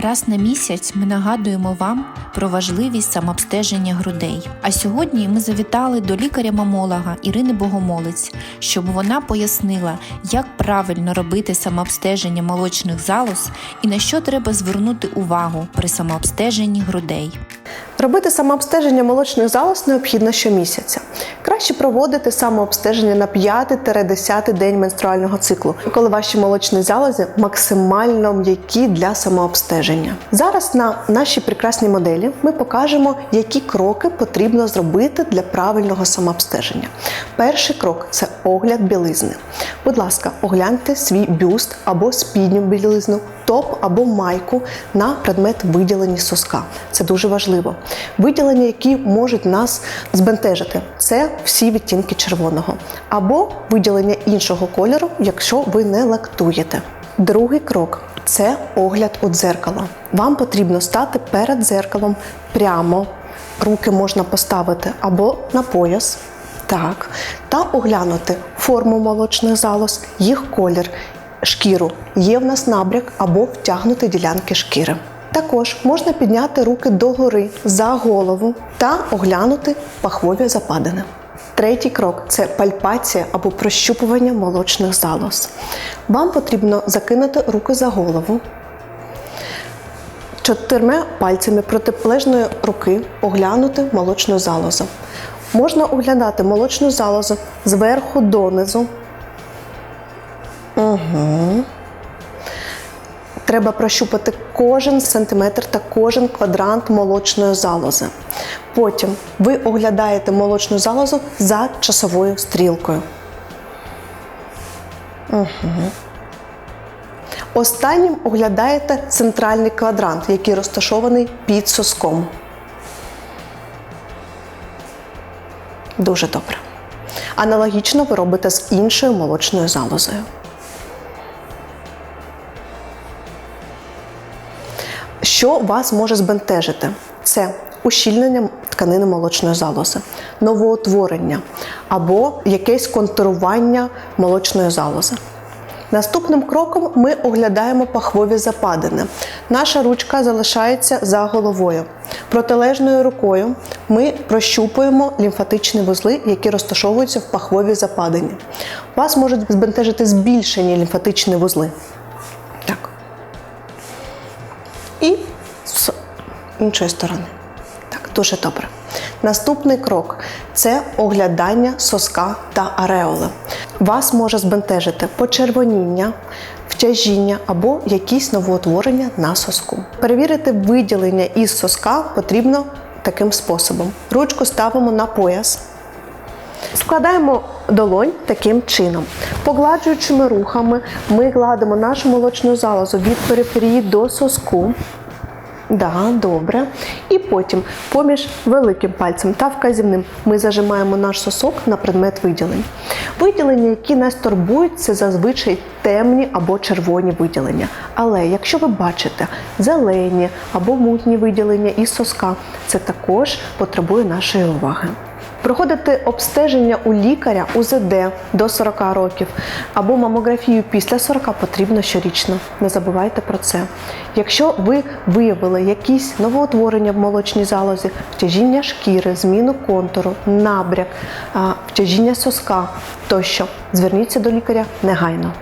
Раз на місяць ми нагадуємо вам про важливість самообстеження грудей. А сьогодні ми завітали до лікаря-мамолога Ірини Богомолець, щоб вона пояснила, як правильно робити самообстеження молочних залоз і на що треба звернути увагу при самообстеженні грудей. Робити самообстеження молочних залоз необхідно щомісяця. Краще проводити самообстеження на 5-10 день менструального циклу, коли ваші молочні залози максимально м'які для самообстеження. Зараз на нашій прекрасній моделі ми покажемо, які кроки потрібно зробити для правильного самообстеження. Перший крок це огляд білизни. Будь ласка, огляньте свій бюст або спідню білизну, топ або майку на предмет виділення соска. Це дуже важливо. Виділення, які можуть нас збентежити, це всі відтінки червоного, або виділення іншого кольору, якщо ви не лактуєте. Другий крок це огляд у дзеркало. Вам потрібно стати перед дзеркалом прямо. Руки можна поставити або на пояс, так, та оглянути форму молочних залоз, їх колір, шкіру. Є в нас набряк або втягнути ділянки шкіри. Також можна підняти руки догори за голову та оглянути пахвові западини. Третій крок це пальпація або прощупування молочних залоз. Вам потрібно закинути руки за голову, чотирма пальцями протиплежної руки оглянути молочну залозу. Можна оглядати молочну залозу зверху донизу. Угу. Треба прощупати кожен сантиметр та кожен квадрант молочної залози. Потім ви оглядаєте молочну залозу за часовою стрілкою. Угу. Останнім оглядаєте центральний квадрант, який розташований під соском. Дуже добре. Аналогічно ви робите з іншою молочною залозою. Що вас може збентежити? Це ущільнення тканини молочної залози, новоутворення або якесь контурування молочної залози. Наступним кроком ми оглядаємо пахвові западини. Наша ручка залишається за головою. Протилежною рукою ми прощупуємо лімфатичні вузли, які розташовуються в пахвовій западині. Вас можуть збентежити збільшені лімфатичні вузли. Іншої сторони. Так, дуже добре. Наступний крок це оглядання соска та ареоли. Вас може збентежити почервоніння, втяжіння або якісь новоутворення на соску. Перевірити виділення із соска потрібно таким способом: ручку ставимо на пояс. Складаємо долонь таким чином. Погладжуючими рухами ми гладимо нашу молочну залозу від периферії до соску. Да, добре. І потім поміж великим пальцем та вказівним ми зажимаємо наш сосок на предмет виділень. Виділення, які нас турбують, це зазвичай темні або червоні виділення. Але якщо ви бачите зелені або мутні виділення із соска, це також потребує нашої уваги. Проходити обстеження у лікаря УЗД до 40 років або мамографію після 40 потрібно щорічно. Не забувайте про це. Якщо ви виявили якісь новоутворення в молочній залозі, втяжіння шкіри, зміну контуру, набряк, втяжіння соска тощо, зверніться до лікаря негайно.